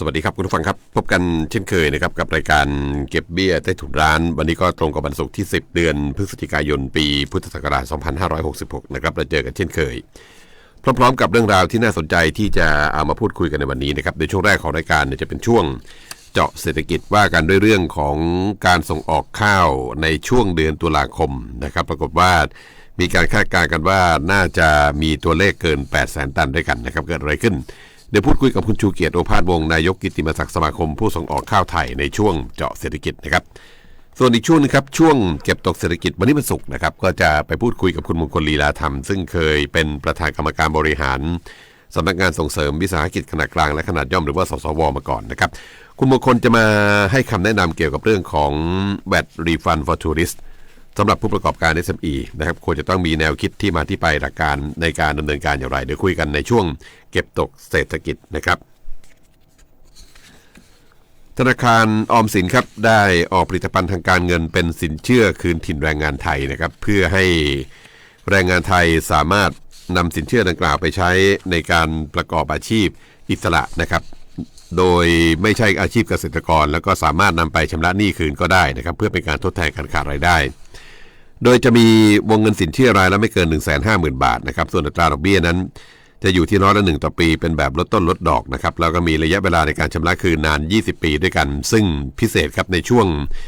สวัสดีครับคุณผู้ฟังครับ พบกันเช่นเคยนะครับกับรายการเก็บเบี้ยใต้ถุนร้าน วันนี้ก็ตรงกับวันศุกร์ที่ 10 เดือนพฤศจิกายนปีพุทธศักราช 2566 นะครับเราเจอกันเช่นเคย พร้อมๆ กับเรื่องราวที่น่าสนใจที่จะเอามาพูดคุยกันในวันนี้นะครับในช่วงแรกของรายการเนี่ยจะเป็นช่วงเจาะเศรษฐกิจว่ากันด้วยเรื่องของการส่งออกข้าวในช่วงเดือนตุลาคมนะครับ ปรากฏว่ามีการคาดการณ์กันว่าน่าจะมีตัวเลขเกิน 8 0 0 0 0 0ตันด้วยกันนะครับเกิดอะไรขึ้น เดี๋ยวพูดคุยกับคุณชูเกียรติโอภาสวงศ์นายกกิตติมศักดิ์สมาคมผู้ส่งออกข้าวไทยในช่วงเจาะเศรษฐกิจนะครับ ส่วนอีกช่วงนึงครับ ช่วงเก็บตกเศรษฐกิจวันนี้มันสุกร์นะครับ ก็จะไปพูดคุยกับคุณมงคลลีลาธรรม ซึ่งเคยเป็นประธานกรรมการบริหารสำนักงานส่งเสริมวิสาหกิจขนาดกลางและขนาดย่อมหรือว่าสสวมาก่อนนะครับ คุณมงคลจะมาให้คำแนะนำเกี่ยวกับเรื่องของ VAT refund for tourist ส สำหรับผู้ประกอบการ SME นะครับควรจะต้องมีแนวคิดที่มาที่ไปหลักการในการดำเนินการอย่างไร เดี๋ยวคุยกันในช่วงเก็บตกเศรษฐกิจนะครับธนาคารออมสินครับได้ออกผลิตภัณฑ์ทางการเงินเป็นสินเชื่อคืนถิ่นแรงงานไทยนะครับเพื่อให้แรงงานไทยสามารถนำสินเชื่อดังกล่าวไปใช้ในการประกอบอาชีพอิสระนะครับ โดยไม่ใช่อาชีพเกษตรกร แล้วก็สามารถนำไปชำระหนี้คืนก็ได้นะครับ เพื่อเป็นการทดแทนการขาดรายได้ โดยจะมีวงเงินสินเชื่อรายละไม่เกิน 1 5 0 0 0 0 บาทนะครับ ส่วนอัตราดอกเบี้ยนั้น จะอยู่ที่ร้อยละหนึ่งต่อปี เป็นแบบลดต้นลดดอกนะครับ แล้วก็มีระยะเวลาในการชำระคืนนาน 20 ปีด้วยกัน ซึ่งพิเศษครับในช่วง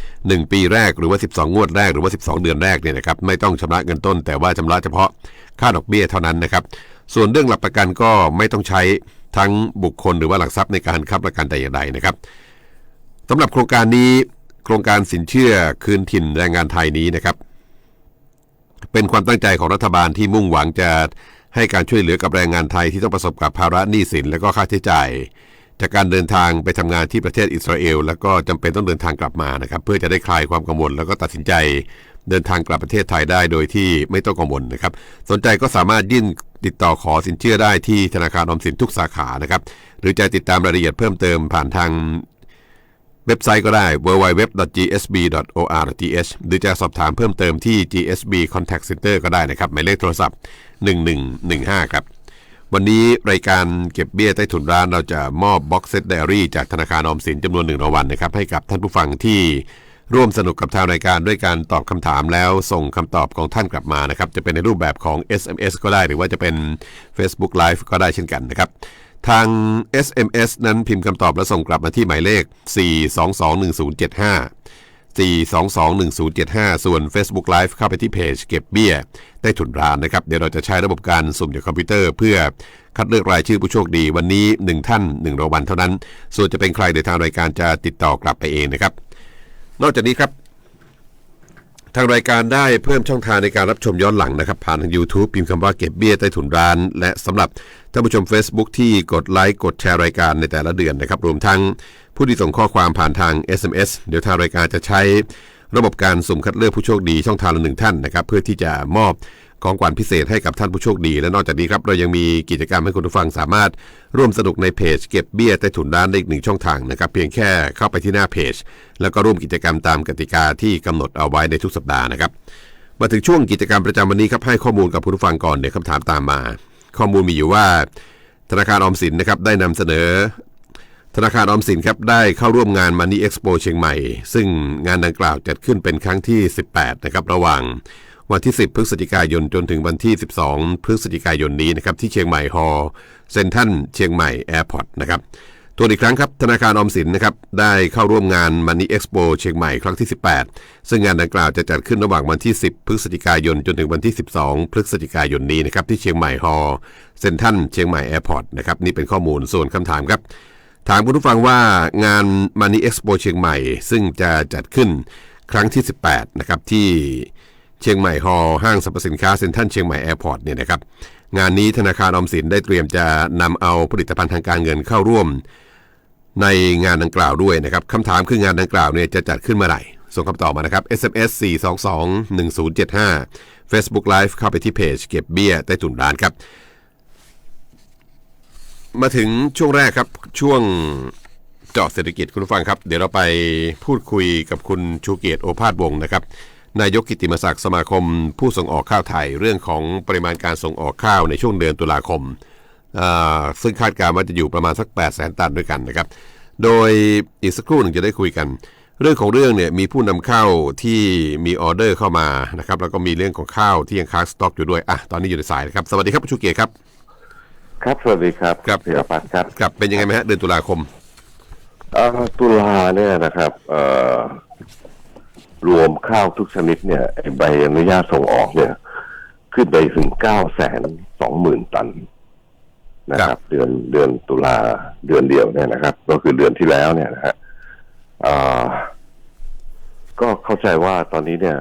1 ปีแรกหรือว่า 12 งวดแรกหรือว่า 12 เดือนแรกเนี่ยนะครับ ไม่ต้องชำระเงินต้น แต่ว่าชำระเฉพาะค่าดอกเบี้ยเท่านั้นนะครับ ส่วนเรื่องหลักประกันก็ไม่ต้องใช้ทั้งบุคคลหรือว่าหลักทรัพย์ในการค้ำประกันแต่อย่างใดนะครับสำหรับโครงการนี้โครงการสินเชื่อคืนถิ่นแรงงานไทยนี้นะครับ เป็นความตั้งใจของรัฐบาลที่มุ่งหวังจะให้การช่วยเหลือกับแรงงานไทยที่ต้องประสบกับภาระหนี้สินและก็ค่าใช้จ่าย จากการเดินทางไปทำงานที่ประเทศอิสราเอล แล้วก็จำเป็นต้องเดินทางกลับมานะครับเพื่อจะได้คลายความกังวล แล้วก็ตัดสินใจเดินทางกลับประเทศไทยได้โดยที่ไม่ต้องกังวลนะครับ สนใจก็สามารถยื่นติดต่อขอสินเชื่อได้ที่ธนาคารออมสินทุกสาขานะครับ หรือจะติดตามรายละเอียดเพิ่มเติมผ่านทาง เว็บไซต์ก็ได้ www.gsb.or.th หรือจะสอบถามเพิ่มเติมที่ GSB Contact Center ก็ได้นะครับ หมายเลขโทรศัพท์ 1115 ครับ วันนี้รายการเก็บเบี้ยใต้ถุนร้านเราจะมอบบ็อกเซตไดอารี่จากธนาคารออมสินจำนวนหนึ่งรางวัลนะครับ ให้กับท่านผู้ฟังที่ร่วมสนุกกับทางรายการด้วยการตอบคำถามแล้วส่งคำตอบของท่านกลับมานะครับ จะเป็นในรูปแบบของ SMS ก็ได้หรือว่าจะเป็น Facebook Live ก็ได้เช่นกันนะครับ ทาง SMS นั้นพิมพ์คำตอบแล้วส่งกลับมาที่หมายเลข 4221075 4221075 ส่วน Facebook Live เข้าไปที่เพจเก็บเบี้ยได้ถุนร้านนะครับ เดี๋ยวเราจะใช้ระบบการสุ่มจากคอมพิวเตอร์เพื่อคัดเลือกรายชื่อผู้โชคดีวันนี้ 1 ท่าน1รางวัลเท่านั้น ส่วนจะเป็นใครเดี๋ยวทางรายการจะติดต่อกลับไปเองนะครับ นอกจากนี้ครับ ทางรายการได้เพิ่มช่องทางในการรับชมย้อนหลังนะครับ ผ่านทาง YouTube พิมพ์คำว่าเก็บเบี้ยใต้ถุนร้าน และสำหรับท่านผู้ชม Facebook ที่กดไลค์กดแชร์รายการในแต่ละเดือนนะครับ รวมทั้งผู้ที่ส่งข้อความผ่านทาง SMS เดี๋ยวทางรายการจะใช้ ระบบการสุ่มคัดเลือกผู้โชคดีช่องทางละหนึ่งท่านนะครับ เพื่อที่จะมอบ ของขวัญพิเศษให้กับท่านผู้โชคดี และนอกจากนี้ครับเรายังมีกิจกรรมให้คุณผู้ฟังสามารถร่วมสนุกในเพจเก็บเบี้ยใต้ถุนร้านได้อีกหนึ่งช่องทางนะครับเพียงแค่เข้าไปที่หน้าเพจ แล้วก็ร่วมกิจกรรมตามกติกาที่กำหนดเอาไว้ในทุกสัปดาห์นะครับมาถึงช่วงกิจกรรมประจำวันนี้ครับให้ข้อมูลกับคุณผู้ฟังก่อนเดี๋ยวคำถามตามมา ข้อมูลมีอยู่ว่า ธนาคารออมสินนะครับได้นำเสนอ ธนาคารออมสินครับได้เข้าร่วมงาน Money Expo เชียงใหม่ ซึ่งงานดังกล่าวจัดขึ้นเป็นครั้งที่ 18นะครับระหว่าง วันที่ 10 พฤศจิกายนจนถึงวันที่ 12 พฤศจิกายนนี้นะครับที่เชียงใหม่ฮอเซนทรัลเชียงใหม่แอร์พอร์ตนะครับตัวอีกครั้งครับธนาคารออมสินนะครับได้เข้าร่วมงาน Money Expo เชียงใหม่ครั้งที่ 18 ซึ่งงานดังกล่าวจะจัดขึ้นระหว่างวันที่ 10 พฤศจิกายนจนถึงวันที่ 12 พฤศจิกายนนี้นะครับที่เชียงใหม่ฮอเซนทรัลเชียงใหม่แอร์พอร์ตนะครับนี่เป็นข้อมูลส่วนคำถามครับถามคุณผู้ฟังว่างาน Money Expo เชียงใหม่ ซึ่งจะจัดขึ้นครั้งที่ 18 นะครับที่ เชียงใหม่ฮอลห้างสรรพสินค้าเซ็นทรัลเชียงใหม่แอร์พอร์ตเนี่ยนะครับงานนี้ธนาคารออมสินได้เตรียมจะนำเอาผลิตภัณฑ์ทางการเงินเข้าร่วม ในงานดังกล่าวด้วยนะครับคำถามคืองานดังกล่าวเนี่ยจะจัดขึ้นเมื่อไหร่ส่งคำตอบมานะครับ SMS 422 1075 Facebook Live เข้าไปที่เพจเก็บเบี้ยใต้ถุนร้านครับ มาถึงช่วงแรกครับ ช่วงเจาะเศรษฐกิจคุณผู้ฟังครับ เดี๋ยวเราไปพูดคุยกับคุณชูเกียรติโอภาสวงศ์นะครับ นายกกิตติมศักดิ์สมาคม ผู้ส่งออกข้าวไทย เรื่องของปริมาณการส่งออกข้าวในช่วงเดือนตุลาคมอ่าซึ่งคาดการณ์ว่าจะอยู่ประมาณสัก 8 0 0 0 0 0ตันด้วยกันนะครับ โดยอีกสักครู่หนึ่งจะได้คุยกัน เรื่องของเรื่องเนี่ยมีผู้นำเข้าที่มีออเดอร์เข้ามานะครับแล้วก็มีเรื่องของข้าวที่ยังค้างสต็อกอยู่ด้วยอะตอนนี้อยู่ในสายนะครับสวัสดีครับผู้ชูเกียรติครับ ครับสวัสดีครับครับธีรพัฒน์ครับครับเป็นยังไงไหมฮะเดือนตุลาคมเอ่อตุลาเนี่ยนะครับเอ่อ รวมข้าวทุกชนิดเนี่ยไอ้ใบอนุญาตส่งออกเนี่ย ขึ้นไปถึงเก้าแสนสองหมื่นตันนะคครัรับบเดือนเดือนตุลาเดือนเดียวเนี่ยนะครับ ก็คือเดือนที่แล้วเนี่ยนะฮะเอ่อก็เข้าใจว่าตอนนี้เนี่ย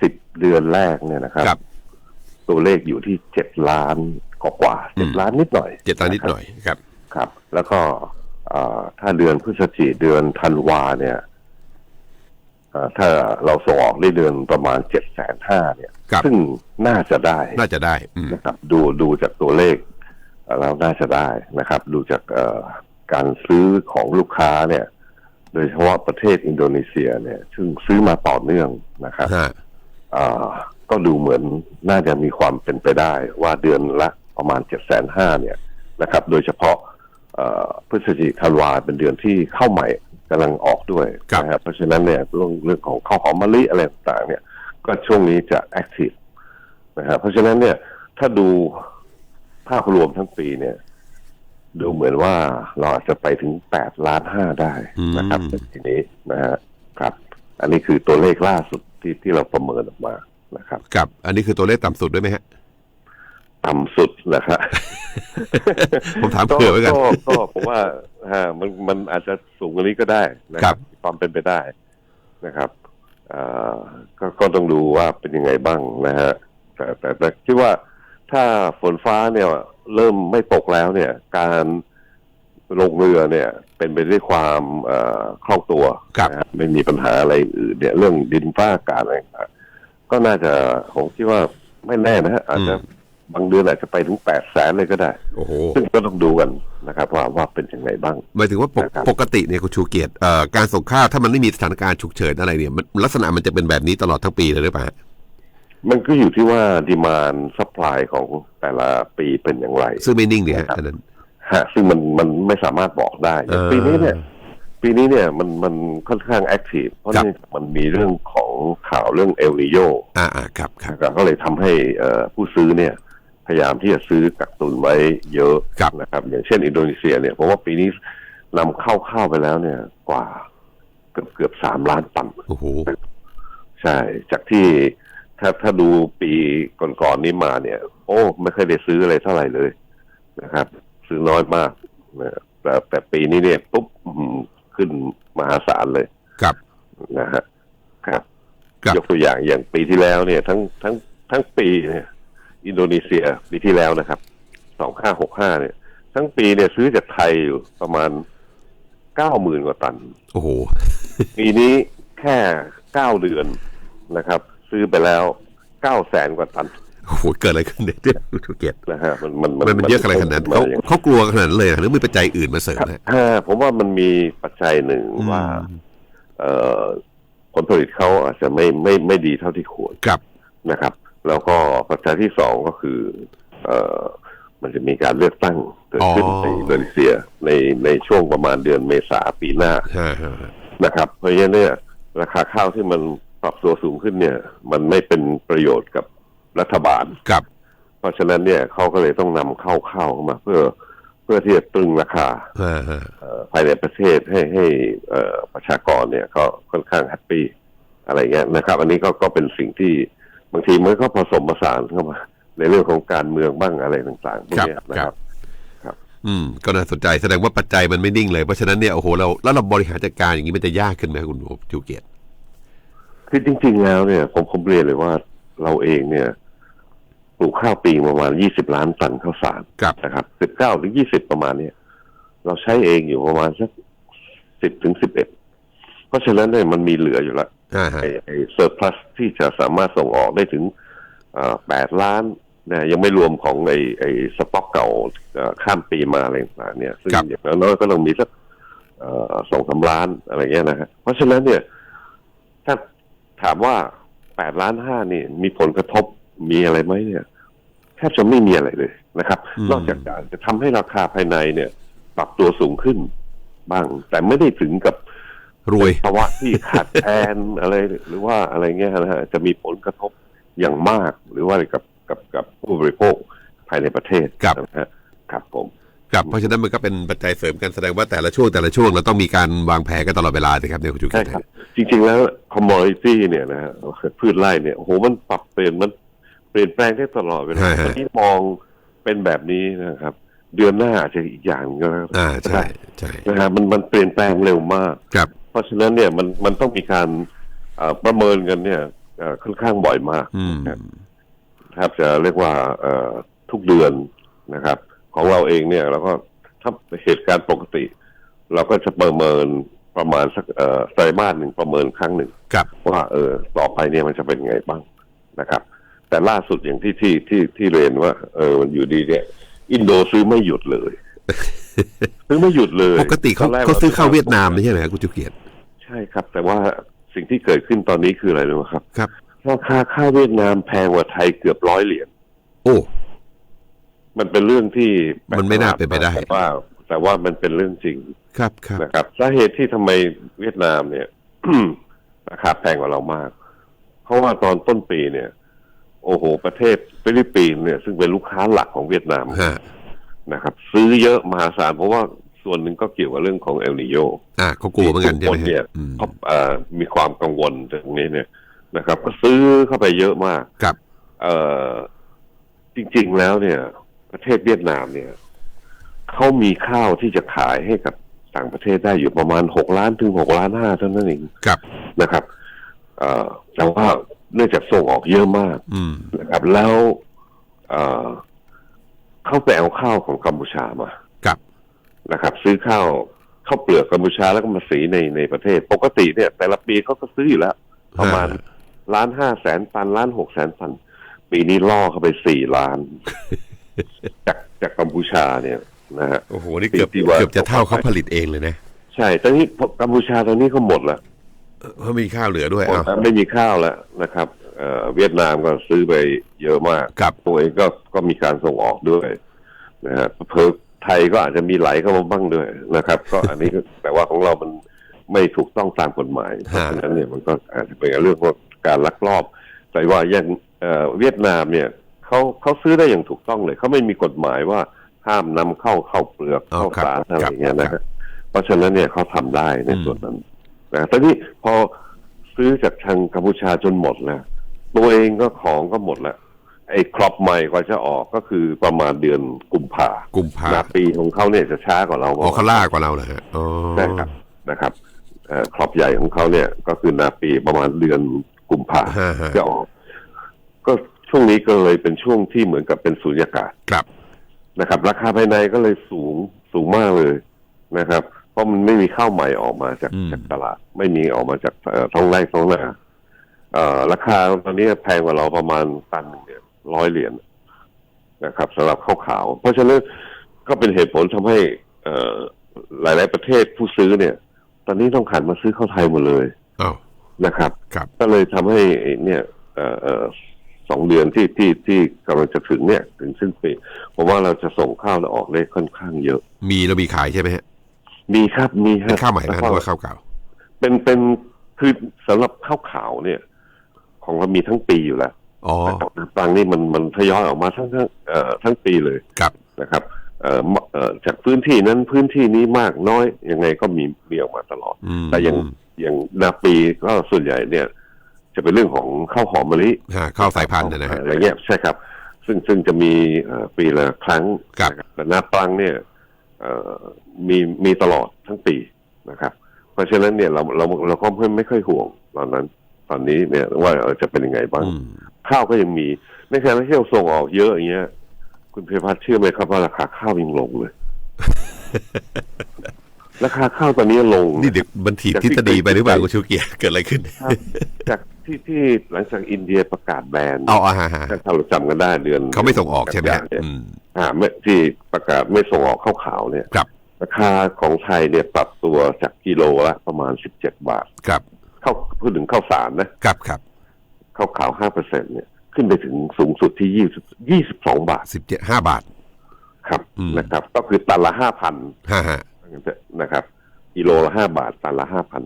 สิบเดือนแรกเนี่ยนะครับครับตัวเลขอยู่ที่เจ็ดล้านกว่าๆเจ็ดล้านนิดหน่อยเจ็ดตันนิดหน่อยครับ ครับ แล้วก็เอ่อถ้าเดือนพฤศจิเดือนธันวาเนี่ยเอ่อ ถ้าเราส่งออกได้เดือนประมาณเจ็ดแสนห้าเนี่ยครับซึ่งน่าจะได้น่าจะได้อืมนะครับ ดูดูจากตัวเลขเอ่อแล้วน่าจะได้นะครับ ดูจากเอ่อการซื้อของลูกค้าเนี่ย โดยเฉพาะประเทศอินโดนีเซียเนี่ย ซึ่งซื้อมาต่อเนื่องนะครับฮะเอ่อก็ดูเหมือนน่าจะมีความเป็นไปได้ ว่าเดือนละประมาณเจ็ดแสนห้าเนี่ยนะครับ โดยเฉพาะเอ่อพฤศจิกธันวาเป็นเดือนที่เข้าใหม่ กำลังออกด้วยนะครับเพราะฉะนั้นเนี่ยเรื่องเรื่องของข้าวหอมมะลิอะไรต่างๆ เนี่ย ก็ช่วงนี้จะแอคทีฟนะครับเพราะฉะนั้นเนี่ยถ้าดูภาพรวมทั้งปีเนี่ย ดูเหมือนว่าเราอาจจะไปถึงแปดล้านห้าได้นะครับในทีนี้นะฮะครับ อันนี้คือตัวเลขล่าสุดที่ที่เราประเมินออกมานะครับ ครับ อันนี้คือตัวเลขต่ำสุดด้วยไหมฮะ ต่ำสุดนะครับผมถามเผื่อไว้กันก็ก็ผมว่าฮะมันมันอาจจะสูงกว่านี้ก็ได้นะคครัรับบความเป็นไปได้นะครับเอ่อก็ก็ต้องดูว่าเป็นยังไงบ้างนะฮะแต่แต่แต่คิดว่าถ้าฝนฟ้าเนี่ย เริ่มไม่ตกแล้วเนี่ย การลงเรือเนี่ย เป็นไปด้วยความเอ่อคล่องตัวครับนะฮะไม่มีปัญหาอะไรอื่นเนี่ยเรื่องดินฟ้าอากาศอะไรต่างๆก็น่าจะผมคิดว่าไม่แน่นะฮะอาจจะ บางเดือนอาจจะไปถึงแปดแสนเลยก็ได้ โอ้โห ซึ่งก็ต้องดูกันนะครับ ว่าว่าเป็นยังไงบ้าง หมายถึงว่าปกนะครับ ปกติเนี่ยคุณชูเกียรติเอ่อการส่งข้าวถ้ามันไม่มีสถานการณ์ฉุกเฉินอะไรเนี่ยมันลักษณะมันจะเป็นแบบนี้ตลอดทั้งปีเลยหรือเปล่าฮะมันก็อยู่ที่ว่าดีมานซัพพลายของแต่ละปีเป็นอย่างไร ซึ่งไม่นิ่งเนี่ยฮะครับอันนั้น ฮะซึ่งมันมันไม่สามารถบอกได้อย่างเออปีนี้เนี่ย ปีนี้เนี่ยมันมันค่อนข้างแอคทีฟเพราะครับนี่มันมีเรื่องของข่าวเรื่องเอลนิโยอ่าอ่าครับครับ ก็เลยทำให้เอ่อผู้ซื้อเนี่ย พยายามที่จะซื้อกักตุนไว้เยอะครับนะครับ อย่างเช่นอินโดนีเซียเนี่ยผมว่าปีนี้นำเข้าข้าวไปแล้วเนี่ย กว่าเกือบเกือบสามล้านตันโอ้โหใช่ จากที่ถ้าถ้าดูปีก่อนๆนี้มาเนี่ย โอ้ ไม่เคอยได้ซื้ออะไรเท่าไหร่เลยนะครับ ซื้อน้อยมากนะแต่แต่ปีนี้เนี่ยปุ๊บอื้อหือขึ้นมหาศาลเลยครับนะฮะครับครับ ยกตัวอย่างอย่างปีที่แล้วเนี่ย ทั้งทั้งทั้งปีเนี่ย อินโดนีเซียปีที่แล้วนะครับสองห้าหกห้าเนี่ย ทั้งปีเนี่ยซื้อจากไทยอยู่ประมาณเก้าหมื่นกว่าตัน โอ้โห ปีนี้แค่เก้าเดือนนะครับ ซื้อไปแล้วเก้าแสนกว่าตันโอ้โหเกิดอะไรขึ้นเนี่ยคุณชูเกียรตินะฮะมันมันมันมันเยอะขนาดนั้นมัเขาอย่างเขากลัวขนาดนั้นเลยเหรอหรือมีปัจจัยอื่นมาเสริมครับฮะอ่าผมว่ามันมีปัจจัยหนึ่งว่าอืมเอ่อผลผลิตเขาอาจจะไม่ไม่ไม่ดีเท่าที่ควรครับนะครับ แล้วก็ปัจจัยที่สองก็คือ เอ่อมันจะมีการเลือกตั้งเกิดขึ้นอ๋อในอินโดนีเซียในในช่วงประมาณเดือนเมษาปีหน้าฮะฮะฮะนะครับ เพราะฉะนั้นเนี่ยราคาข้าวที่มันปรับตัวสูงขึ้นเนี่ย มันไม่เป็นประโยชน์กับรัฐบาลครับ เพราะฉะนั้นเนี่ยเขาก็เลยต้องนำเข้าข้าวเข้ามา เพื่อเพื่อที่จะตรึงราคาฮะฮะเอ่อภายในประเทศให้ให้เอ่อประชากรเนี่ยก็ค่อนข้างแฮปปี้อะไรเงี้ยนะครับ อันนี้ก็ก็เป็นสิ่งที่ บางทีมันก็ผสมผสานเข้ามา ในเรื่องของการเมืองบ้างอะไรต่างๆพวกเนี้ยนะครับอืมก็น่าสนใจแสดงว่าปัจจัยมันไม่นิ่งเลยเพราะฉะนั้นเนี่ยโอ้โหเราแล้วเราบริหารจัดการอย่างนี้มันจะยากขึ้นไหมครับคุณชูเกียรติคือจริง ๆ แล้วเนี่ยผมผมเรียนเลยว่าเราเองเนี่ยปลูกข้าวปีประมาณยี่สิบล้านตันข้าวสารครับนะครับสิบเก้าถึงยี่สิบประมาณเนี้ยเราใช้เองอยู่ประมาณสักสิบถึงสิบเอ็ดเพราะฉะนั้นเนี่ยมันมีเหลืออยู่แล้วอ่าฮะไอ้ไอ้ เซอร์พลัสที่จะสามารถส่งออกได้ถึงแปดล้านนะยังไม่รวมของไอ้ไอ้สต็อกเก่าเอ่อข้ามปีมาอะไรต่างๆเนี่ยซึ่งอย่างน้อยๆก็ต้องมีสักเอ่อสองสามล้านอะไรเงี้ยนะฮะเพราะฉะนั้นเนี่ย ถ้าถามว่าแปดล้านห้านี่ มีผลกระทบมีอะไรไหมเนี่ยแทบจะไม่มีอะไรเลยนะครับ นอกจากการจะทำให้ราคาภายในเนี่ย ปรับตัวสูงขึ้นบ้าง แต่ไม่ได้ถึงกับ รวยภาวะที่ขาดแคลนอะไรหรือว่าอะไรเงี้ยนะฮะจะมีผลกระทบอย่างมาก หรือว่ากับกับกับผู้บริโภคภายในประเทศครับนะฮะครับผมครับเพราะฉะนั้นมันก็เป็นปัจจัยเสริมกันแสดงว่าแต่ละช่วงแต่ละช่วงเราต้องมีการวางแผนกันตลอดเวลาเลยครับเนี่ยคุณจุกิใช่จครับจริง ๆ แล้ว commodity เนี่ยนะฮะพืชไร่เนี่ยโอ้โหมันปรับเปลี่ยนมันเปลี่ยนแปลงได้ตลอดเวลาตอนนี้มองเป็นแบบนี้นะครับ เดือนหน้าอาจจะอีกอย่างก็แล้วอ่าใช่ใช่นะฮะมันมันเปลี่ยนแปลงเร็วมากครับ เพราะฉะนั้นเนี่ยมันมันต้องมีการเอ่อประเมินกันเนี่ยเอ่อค่อนข้างบ่อยมากอืมแทบจะเรียกว่าเอ่อทุกเดือนนะครับ ของเราเองเนี่ยเราก็ถ้าเหตุการณ์ปกติ เราก็จะประเมินประมาณสักเอ่อไตรมาสหนึ่งประเมินครั้งหนึ่งครับว่าเออต่อไปเนี่ยมันจะเป็นไงบ้างนะครับ แต่ล่าสุดอย่างที่ที่ที่ที่เรียนว่า เออมันอยู่ดีเนี่ย อินโดซื้อไม่หยุดเลย ซื้อไม่หยุดเลยปกติเขานแรเขาซื้อเข้าเวียดนามไม่ใช่ไหมครับคุณจุกิจใช่ครับ แต่ว่าสิ่งที่เกิดขึ้นตอนนี้คืออะไรรู้ไหมครับ ครับราคาข้าวเวียดนามแพงกว่าไทยเกือบร้อยเหรียญโอ้มันเป็นเรื่องที่แปลกมันไม่น่าเป็นไปได้แต่ว่า แต่ว่ามันเป็นเรื่องจริง ครับครับนะครับสาเหตุที่ทำไมเวียดนามเนี่ยราคาแพงกว่าเรามาก เพราะว่าตอนต้นปีเนี่ย โอ้โห ประเทศฟิลิปปินส์เนี่ย ซึ่งเป็นลูกค้าหลักของเวียดนามฮะ นะครับ ซื้อเยอะมหาศาลเพราะว่าส่วนหนึ่งก็เกี่ยวกับเรื่องของเอลนิโยอ่าเขากลัวเหมือนกันใช่ไหมทุเนี่ยฮะอืมเขาเอ่อมีความกังวลตรงนี้เนี่ยนะครับ ก็ซื้อเข้าไปเยอะมากครับ เอ่อจริง ๆ แล้วเนี่ย ประเทศเวียดนามเนี่ยเขามีข้าวที่จะขายให้กับต่างประเทศได้อยู่ประมาณหกล้านถึงหกล้านห้าเท่านั้นเองครับนะครับเอ่อแต่ว่าเนื่องจากส่งออกเยอะมากอืมนะครับ แล้วเอ่อ เขาไปเอาข้าวของกัมพูชามาครับนะครับ ซื้อข้าวข้าวเปลือกกัมพูชาแล้วก็มาสีในในประเทศ ปกติเนี่ย แต่ละปีเขาก็ซื้ออยู่แล้วประมาณฮะล้านห้าแสนตันล้านหกแสนตัน ปีนี้ล่อเข้าไปสี่ล้าน จากจากกัมพูชาเนี่ยนะฮะโอ้โหนี่เกือบที่ว่าเกือบจะเท่าเขาผลิตเองเลยนะ ใช่ตอนนี้กัมพูชาตอนนี้ก็หมดละเพราะมีข้าวเหลือด้วยหมดอ้าวแล้วไม่มีข้าวแล้วนะครับ เอ่อเวียดนามก็ซื้อไปเยอะมากครับตัวเองก็ก็มีการส่งออกด้วยนะฮะเพิ่ไทยก็อาจจะมีไหลเข้ามาบ้างด้วยนะครับ ก็อันนี้ก็แต่ว่าของเรามันไม่ถูกต้องตามกฎหมายเพราะฉะนั้นเนี่ยมันก็อาจจะเป็นเรื่องของการลักลอบ แต่ว่าอย่างเอ่อเวียดนามเนี่ยเขาเขาซื้อได้อย่างถูกต้องเลยเขาไม่มีกฎหมายว่าห้ามนำเข้าเข้าเปลือกอ๋อเข้าครับสารอะไรครับอย่างเงี้ยนะครัฮะบเพราะฉะนั้นเนี่ยเขาทำได้ในอืมส่วนนั้นนะแต่นี่พอซื้อจากทางกัมพูชาจนหมดแล้ว ตัวเองก็ของก็หมดแล้วไอ้ครอปใหม่กว่าจะออกก็คือประมาณเดือนกุมภากุมภานาปีของเขาเนี่ยจะช้ากว่าเราอ๋อเขาล่ากว่าเราเหรอฮะอ๋อใช่ครับนะครับเอ่อครอบใหญ่ของเขาเนี่ยก็คือนาปีประมาณเดือนกุมภาฮะฮะจะออก ก็ช่วงนี้ก็เลยเป็นช่วงที่เหมือนกับเป็นสุญญากาศครับนะครับ ราคาภายในก็เลยสูงสูงมากเลยนะครับ เพราะมันไม่มีข้าวใหม่ออกมาจากอืมจากตลาด ไม่มีออกมาจากเอ่อท้องไร่ท้องนา เอ่อราคาตอนนี้แพงกว่าเราประมาณตันหนึ่งเนี่ยร้อยเหรียญนะครับสำหรับข้าวขาว เพราะฉะนั้นก็เป็นเหตุผลทำให้ เอ่อหลาย ๆ ประเทศผู้ซื้อเนี่ย ตอนนี้ต้องขันมาซื้อข้าวไทยหมดเลยอ้าวนะครับครับ ก็เลยทำให้เนี่ยเอ่อเอ่อสองเดือนที่ที่ที่กำลังจะถึงเนี่ย ถึงสิ้นปีผมว่าเราจะส่งข้าวออกได้ค่อนข้างเยอะ มีเรามีขายใช่ไหมฮะมีครับมีคเป็รับนข้าวใหม่ไหมแล้วหก็รือว่าข้าวเก่าเป็นเป็นคือสำหรับข้าวขาวเนี่ย ของเรามีทั้งปีอยู่แล้วอ๋อแต่บางนี่มันมันทยอยออกมาทั้งทั้งเอ่อทั้งปีเลยครับนะครับเอ่อมเอ่อจากพื้นที่นั้นพื้นที่นี้มากน้อยยังไงก็มีมีออกมาตลอดอืมแต่อย่างอย่างนาปีก็ส่วนใหญ่เนี่ย จะเป็นเรื่องของข้าวหอมมะลิฮะข้าวสายพันธุ์เนยนะฮะอะไรเงี้ยใช่ครับ ซึ่งซึ่งจะมีเอ่อปีละครั้งครับนะแต่นาปลังเนี่ยเอ่อมีมีตลอดทั้งปีนะครับ เพราะฉะนั้นเนี่ยเราเราเราก็ไม่ไม่ค่อยห่วงตอนนั้นต อนนี้เนี่ยว่าเอ่อจะเป็นยังไงบ้างอืมข้าวก็ยังมีในขณะที่เราส่งออกเยอะอย่างเงี้ย คุณเพยพัฒน์เชื่อไหมครับว่าราคาข้าวยังลงเลย ราคาข้าวตอนนี้ลง นี่เด็กบันทีทฤษฎีไปหรือเปล่าคุณชูเกียร์เกิดอะไรขึ้นครับจากที่ที่หลังจากอินเดียประกาศแบนเอาอาฮะฮะถ้าเราจำกันได้เดือนเขาไม่ส่งออกใช่ไหมกันฮะยาเนี่ยอืมอ่าไม่ที่ประกาศไม่ส่งออกข้าวขาวเนี่ยครับราคาของไทยเนี่ยปรับตัวจากกิโลละประมาณสิบเจ็ดบาท ครับ เข้าพูดถึงข้าวสารนะครับครับข้าวขาวห้าเปอร์เซ็นเนี่ยขึ้นไปถึงสูงสุดที่ยี่สิบยี่สิบสองบาทสิบเจ็ดห้าบาท ครับอืมนะครับ ก็คือตันละห้าพันห้าฮะนะครับกิโลละห้าบาทตันละห้าพัน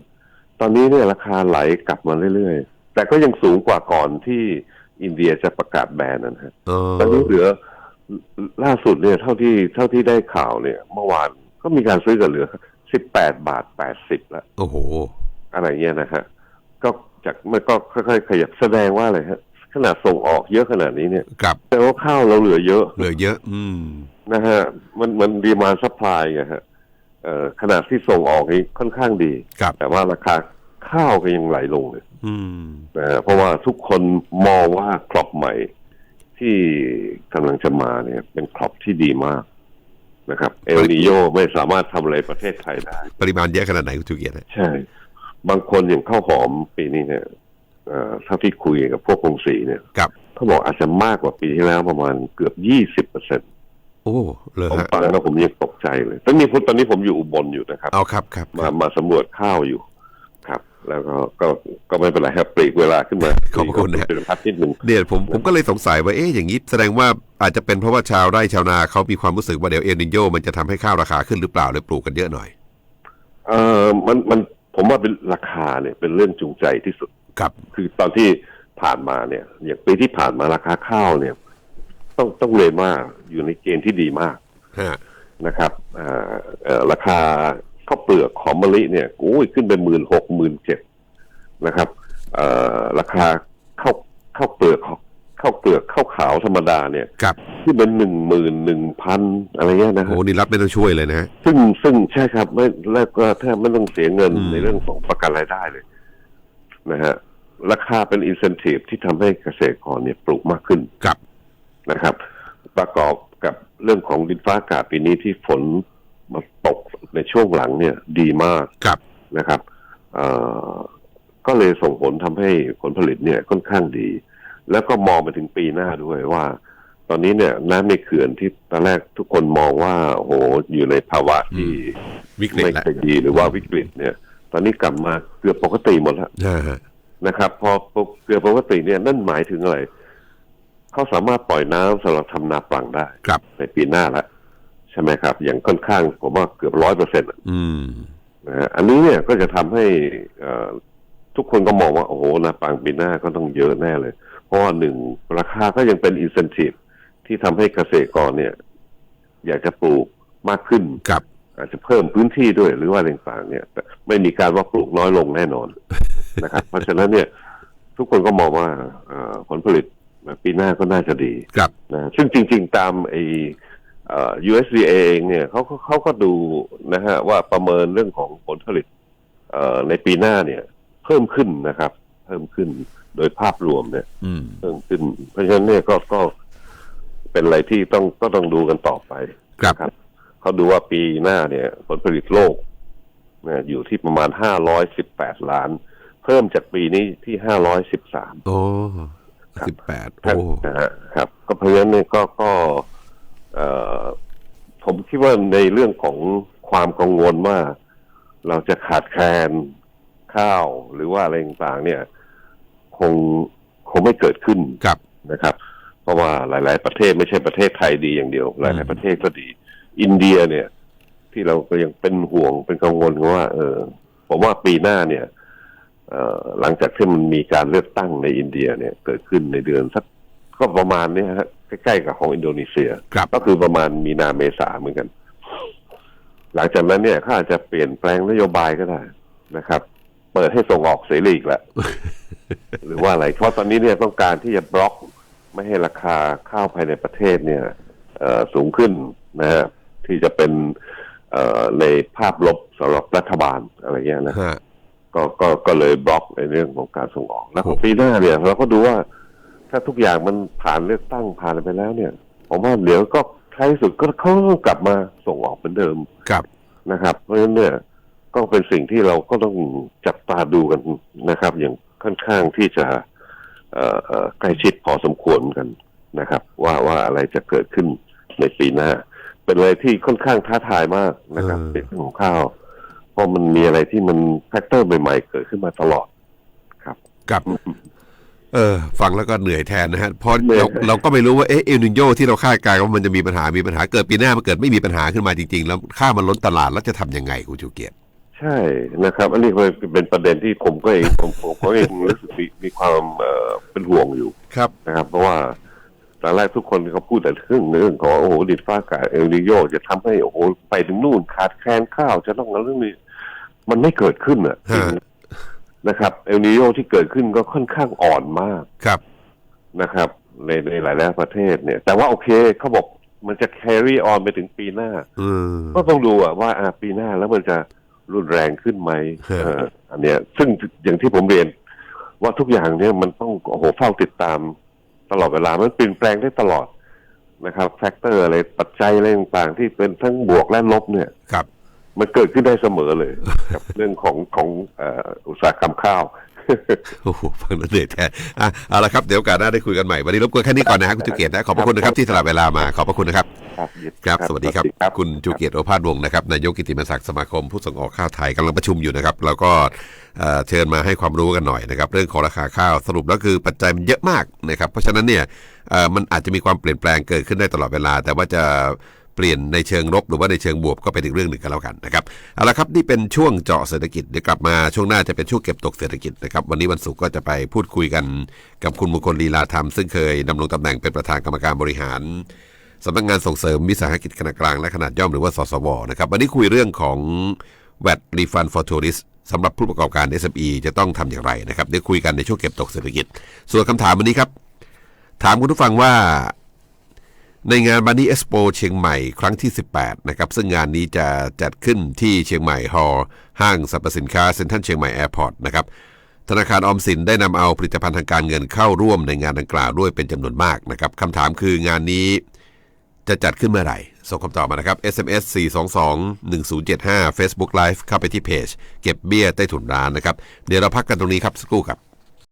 ตอนนี้เนี่ยราคาไหลกลับมาเรื่อยๆ แต่ก็ยังสูงกว่าก่อนที่อินเดียจะประกาศแบนนะฮะเออตอนนี้เหลือล่าสุดเนี่ยเท่าที่เท่าที่ได้ข่าวเนี่ย เมื่อวานก็มีการซื้อกันเหลือสิบแปดบาทแปดสิบแล้ว โอ้โห อะไรเงี้ยนะฮะก็จากมันก็ค่อยๆขยับแสดงว่าอะไรฮะขนาดส่งออกเยอะขนาดนี้เนี่ยกับแต่ว่าข้าวเราเหลือเยอะ เหลือเยอะ อืมนะฮะ มันมันดีมาซัพพลายไงฮะเอ่อขนาดที่ส่งออกนี่ค่อนข้างดีกับแต่ว่าราคาข้าวก็ยังไหลลงเลยอืมนะฮะเพราะว่าทุกคนมองว่าครอปใหม่ ที่กำลังจะมาเนี่ย เป็นครอปที่ดีมากนะครับ เอลนิโยไม่สามารถทำอะไรประเทศไทยได้ ปริมาณเยอะขนาดไหนคุณชูเกียรติใช่ บางคนอย่างข้าวหอมปีนี้เนี่ยเอ่อเท่าที่คุยกับพวกกรุงศรีเนี่ยกับเขาบอกอาจจะมากกว่าปีที่แล้วประมาณเกือบยี่สิบเปอร์เซ็นต์โอ้เลยผมฮะฟังแล้วผมยังตกใจเลยตอนนี้ผมตอนนี้ผมอยู่อุบลอยู่นะครับเอาครับครับมามาสำรวจข้าวอยู่ครับ แล้วก็ก็ก็ไม่เป็นไรครับปลีกเวลาขึ้นมาขอบคุณนะเป็นพัดนิดหนึ่งเนี่ยผมผมก็เลยสงสัยว่าเอ๊ะอย่างนี้แสดงว่าอาจจะเป็นเพราะว่าชาวไร่ชาวนาเขามีความรู้สึกว่าเดี๋ยวเอลนิโยมันจะทำให้ข้าวราคาขึ้นหรือเปล่าเลยปลูกกันเยอะหน่อยเออมันมัน ผมว่าเป็นราคาเนี่ยเป็นเรื่องจูงใจที่สุดกับ คือตอนที่ผ่านมาเนี่ย อย่างปีที่ผ่านมาราคาข้าวเนี่ย ต้องต้องเรียนว่าอยู่ในเกณฑ์ที่ดีมากฮะนะครับอ่าเอ่อราคาข้าวเปลือกหอมมะลิเนี่ยโอ้ยขึ้นไปหมื่นหกหมื่นเจ็ดนะครับเอ่อราคาข้าวข้าวเปลือกข้าวเปลือกข้าวขาวธรรมดาเนี่ยกับ ที่เป็นหนึ่งหมื่นหนึ่งพันอะไรเงี้ยนะฮะ โอ้นี่รัฐไม่ต้องช่วยเลยนะฮะ ซึ่งซึ่งใช่ครับไม่แล้วก็แทบไม่ต้องเสียเงิน อืม ในเรื่องของประกันรายได้เลยนะฮะราคาเป็นอินเซนティブที่ทำให้เกษตรกรเนี่ยปลูกมากขึ้น กับ นะครับ ประกอบกับเรื่องของดินฟ้าอากาศปีนี้ที่ฝนมาตกในช่วงหลังเนี่ย ดีมาก กับ นะครับเอ่อก็เลยส่งผลทำให้ผลผลิตเนี่ยค่อนข้างดี แล้วก็มองไปถึงปีหน้าด้วยว่า ตอนนี้เนี่ยน้ำในเขื่อนที่ตอนแรกทุกคนมองว่าโอ้โหอยู่ในภาวะที่ วิกฤต ไม่ แล้ว ค่อยดีหรือว่าวิกฤตเนี่ย ตอนนี้กลับมาเกือบปกติหมดแล้ว นะฮะ นะครับ พอเกือบปกติเนี่ยนั่นหมายถึงอะไรเขาสามารถปล่อยน้ำสำหรับทำนาปลังได้ กับ ในปีหน้าแล้วใช่ไหมครับ อย่างค่อนข้างผมว่าเกือบร้อยเปอร์เซ็นต์ อืม นะฮะอันนี้เนี่ยก็จะทำให้เอ่อทุกคนก็มองว่า โอ้โหนาปลังปีหน้าก็ต้องเยอะแน่เลย เพราะว่าหนึ่งราคาก็ยังเป็นอินเซนティブ ที่ทำให้เกษตรกรเนี่ย อยากจะปลูกมากขึ้นกับ อาจจะเพิ่มพื้นที่ด้วยหรือว่าอะไรต่างๆเนี่ยแต่ไม่มีการว่าปลูกน้อยลงแน่นอนนะครับ เพราะฉะนั้นเนี่ย ทุกคนก็มองว่าเอ่อผลผลิตปีหน้าก็น่าจะดีกับนะซึ่งจริง ๆ ตามไอเอ่อ USDA เองเนี่ยเขาเขาเขาก็ดูนะฮะว่าประเมินเรื่องของผลผลิตเอ่อในปีหน้าเนี่ย เพิ่มขึ้นนะครับ เพิ่มขึ้นโดยภาพรวมเนี่ยอืมเพิ่มขึ้น เพราะฉะนั้นเนี่ยก็ก็ เป็นอะไรที่ต้องก็ต้องดูกันต่อไปกับครับเขาดูว่าปีหน้าเนี่ย ผลผลิตโลกนะอยู่ที่ประมาณห้าร้อยสิบแปดล้าน เพิ่มจากปีนี้ที่ห้าร้อยสิบสามโอ้ครับสิบแปดโอ้นะฮะครับ ก็เพราะฉะนั้นเนี่ยก็ก็เอ่อผมคิดว่าในเรื่องของความกังวลว่าเราจะขาดแคลนข้าวหรือว่าอะไรต่างๆเนี่ย คงคงไม่เกิดขึ้นกับนะครับ เพราะว่าหลาย ๆ ประเทศไม่ใช่ประเทศไทยดีอย่างเดียวหอืลายมๆประเทศก็ดี อินเดียเนี่ย ที่เราก็ยังเป็นห่วงเป็นกังวลว่า เออผมว่าปีหน้าเนี่ยเอ่อหลังจากที่มันมีการเลือกตั้งในอินเดียเนี่ย เกิดขึ้นในเดือนสักก็ประมาณเนี้ยฮะใกล้ๆกับของอินโดนีเซียกับก็คือประมาณมีนาเมษาเหมือนกัน หลังจากนั้นเนี่ยเขาอาจจะเปลี่ยนแปลงนโยบายก็ได้นะครับ เปิดให้ส่งออกเสรีอีกแล้วหรือว่าอะไรเพราะตอนนี้เนี่ยต้องการที่จะบล็อก ไม่ให้ราคาข้าวภายในประเทศเนี่ยเอ่อสูงขึ้นนะฮะที่จะเป็นเอ่อในภาพลบสำหรับรัฐบาลอะไรเงี้ยนะฮะก็ก็ก็เลยบล็อกในเรื่องของการส่งออก แล้วโอ้ปีหน้าเนี่ยเราก็ดูว่า ถ้าทุกอย่างมันผ่านเลือกตั้งผ่านอะไรไปแล้วเนี่ยผมว่าเดี๋ยวก็ท้ายสุดก็เขาต้องกลับมาส่งออกเหมือนเดิมกับนะครับ เพราะฉะนั้นเนี่ยก็เป็นสิ่งที่เราก็ต้องจับตาดูกันนะครับ อย่างค่อนข้างที่จะเอ่อเอ่อ ใกล้ชิดพอสมควรกันนะครับ ว่าว่าอะไรจะเกิดขึ้นในปีหน้า เป็นอะไรที่ค่อนข้างท้าทายมากนะครับเป็นเรื่องของข้าวเพราะมันมีอะไรที่มันแฟกเตอร์ใหม่ๆเกิดขึ้นมาตลอดกับเออฟังแล้วก็เหนื่อยแทนนะฮะเพราะเหนื่อยเราเราก็ไม่รู้ว่าเอ๊ะเอลนิโยที่เราคาดการณ์ว่ามันจะมีปัญหามีปัญหาเกิดปีหน้ามันเกิดไม่มีปัญหาขึ้นมาจริงๆ แล้วข้าวมันล้นตลาดแล้วจะทำยังไงคุณชูเกียรติ ใช่นะครับ อันนี้เป็นเป็นประเด็นที่ผมก็เองผมผมก็เองรู้สึกมีมีความเอ่อเป็นห่วงอยู่ครับนะครับ เพราะว่าตอนแรกทุกคนเขาพูดแต่เรื่องเรื่องของโอ้โหดินฟ้าอากาศเอลนิโยจะทำให้โอ้โหไปถึงนู่นขาดแคลนข้าวจะต้องอะไรเรื่องนี้ มันไม่เกิดขึ้นอะฮะนะครับเอลนิโยที่เกิดขึ้นก็ค่อนข้างอ่อนมากครับนะครับ ในในหลายๆประเทศเนี่ย แต่ว่าโอเคเขาบอกมันจะ carry on ไปถึงปีหน้าอืมก็ต้องดูอะว่าอ่าปีหน้าแล้วมันจะ รุนแรงขึ้นไหมฮะเอ่ออันเนี้ย ซึ่งอย่างที่ผมเรียน ว่าทุกอย่างเนี่ยมันต้องโอ้โหเฝ้าติดตามตลอดเวลามันเปลี่ยนแปลงได้ตลอดนะครับแฟกเตอร์อะไรปัจจัยอะไรต่างๆ ที่เป็นทั้งบวกและลบเนี่ยครับ มันเกิดขึ้นได้เสมอเลยกับเรื่องของของเอ่ออุตสาหกรรมข้าว โอ้โหฟังแล้วเหนื่อยแทนอะเอาละครับเดี๋ยวโอกาสหน้าได้คุยกันใหม่ วันนี้รบกวนแค่นี้ก่อนนะฮะคุณจูเกียรตินะขอบพระคุณนะครับที่สละเวลามาขอบพระคุณนะครับ ครับยินครับ สวัสดีครับ คุณจูเกียรติโอภาสวงศ์นะครับ นายกกิตติมศักดิ์สมาคมผู้ส่งออกข้าวไทยกำลังประชุมอยู่นะครับ แล้วก็เอ่อเชิญมาให้ความรู้กันหน่อยนะครับ เรื่องของราคาข้าวสรุปแล้วคือปัจจัยมันเยอะมากนะครับ เพราะฉะนั้นเนี่ยเอ่อมันอาจจะมีความเปลี่ยนแปลงเกิดขึ้นได้ตลอดเวลา แต่ว่าจะ เปลี่ยนในเชิงลบหรือว่าในเชิงบวกก็เป็นอีกเรื่องหนึ่งกันแล้วกันนะครับเอาละครับนี่เป็นช่วงเจาะเศรษฐกิจเดี๋ยวกลับมาช่วงหน้าจะเป็นช่วงเก็บตกเศรษฐกิจนะครับวันนี้วันศุกร์ก็จะไปพูดคุยกันกับคุณมงคลลีลาธรรม ซึ่งเคยดำรงตำแหน่งเป็นประธานกรรมการบริหารสำนักงานส่งเสริมวิสาหกิจขนาดกลางและขนาดย่อมหรือว่าสสวนะครับวันนี้คุยเรื่องของ VAT Refund for Tourist สำหรับผู้ประกอบการ SME จะต้องทำอย่างไรนะครับเดี๋ยวคุยกันในช่วงเก็บตกเศรษฐกิจ ส่วนคำถามวันนี้ครับ ถามคุณผู้ฟังว่า ในงานบันนี่เอ็กซ์โปเชียงใหม่ครั้งที่ 18 นะครับ ซึ่งงานนี้จะจัดขึ้นที่เชียงใหม่ฮอลล์ห้างสรรพสินค้าเซ็นทรัลเชียงใหม่แอร์พอร์ตนะครับ ธนาคารออมสินได้นำเอาผลิตภัณฑ์ทางการเงินเข้าร่วมในงานดังกล่าวด้วยเป็นจำนวนมากนะครับคำถามคืองานนี้จะจัดขึ้นเมื่อไหร่ ส่งคำตอบมานะครับ SMS 422 1075 Facebook Live เข้าไปที่เพจ เก็บเบี้ยใต้ถุนร้านนะครับ เดี๋ยวเราพักกันตรงนี้ครับสักครู่ครับ